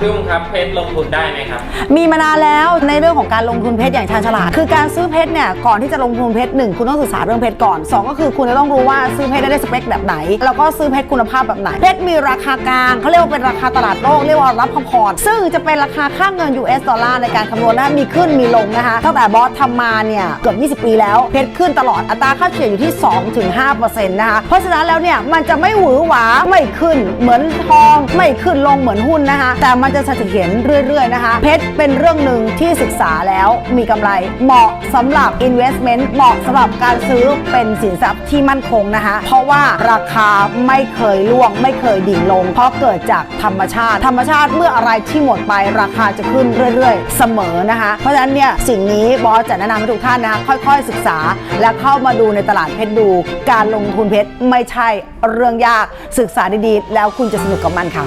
พี่อุ้มครับเพชรลงทุนได้ไหมครับ มีมานานแล้วในเรื่องของการลงทุนเพชรอย่างชาญฉลาดคือการซื้อเพชรเนี่ยก่อนที่จะลงทุนเพชรหนึ่งคุณต้องศึกษาเรื่องเพชรก่อนสองก็คือคุณจะต้องรู้ว่าซื้อเพชรได้สเปคแบบไหน แล้วก็ซื้อเพชรคุณภาพแบบไหน เพชรมีราคากลางเขาเรียกว่าเป็นราคาตลาดโลกเรียกว่ารับพอร์ตซึ่งจะเป็นราคาค่าเงิน US ดอลลาร์ในการคำนวณนะมีขึ้นมีลงนะคะตั้งแต่บอสทำมาเนี่ยเกือบ20 ปีแล้วเพชรขึ้นตลอดอัตราค่าเฉลี่ยอยู่ที่ 2-5%นะคะเพราะฉะนั้นแล้วเนี่ยมันจะไม่หวือหวาไม่ขึ้นเหมือนทองไม่ขึ้นลงเหมือนหุ้นนะคะแต่มนจะเสถียรเรื่อย ๆ นะคะ เพชรเป็นเรื่องหนึ่งที่ศึกษาแล้วมีกำไรเหมาะสำหรับ investment เหมาะสำหรับการซื้อเป็นสินทรัพย์ที่มั่นคงนะคะ เพราะว่าราคาไม่เคยล่วง ไม่เคยดิ่งลง เพราะเกิดจากธรรมชาติ ธรรมชาติเมื่ออะไรที่หมดไปราคาจะขึ้นเรื่อย ๆ เสมอนะคะ เพราะฉะนั้นเนี่ยสิ่งนี้บอสจะแนะนำให้ทุกท่านนะค่อย ๆ ศึกษา และเข้ามาดูในตลาดเพชรดู การลงทุนเพชรไม่ใช่เรื่องยากศึกษาดีๆ แล้วคุณจะสนุกกับมันค่ะ